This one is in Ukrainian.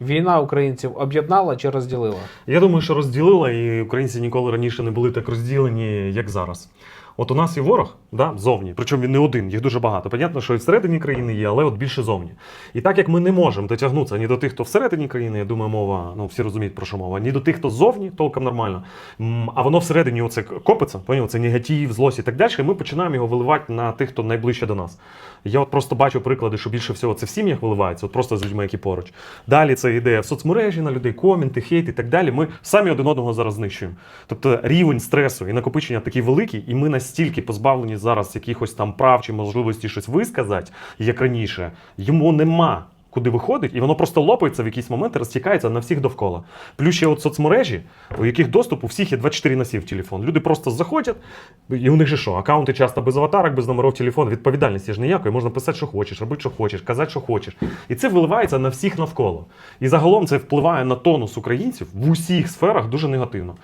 Війна українців об'єднала чи розділила? Я думаю, що розділила, і українці ніколи раніше не були так розділені, як зараз. От у нас є ворог, да, зовні, причому він не один, їх дуже багато. Понятно, що і всередині країни є, але от більше зовні. І так як ми не можемо дотягнутися ні до тих, хто всередині країни, я думаю, мова, ну всі розуміють про що мова, ні до тих, хто зовні, толком нормально. А воно всередині оце копиться, поняв, це негатив, злость і так далі. І ми починаємо його виливати на тих, хто найближче до нас. Я от просто бачу приклади, що більше всього це в сім'ях виливається, от просто з людьми, які поруч. Далі це ідея в соцмережі на людей, коменти, хейт і так далі. Ми самі один одного зараз знищуємо. Тобто рівень стресу і накопичення такий великий, і ми настільки позбавлені зараз якихось там прав чи можливості щось висказати, як раніше, йому нема. Куди виходить, і воно просто лопається в якийсь момент і розтікається на всіх довкола. Плюс ще от соцмережі, у яких доступ у всіх є 24 на 7 в телефон. Люди просто заходять, і у них же що? Аккаунти часто без аватарок, без номерів телефону. Відповідальності ж ніякої. Можна писати, що хочеш, робити, що хочеш, казати, що хочеш. І це виливається на всіх навколо. І загалом це впливає на тонус українців в усіх сферах дуже негативно.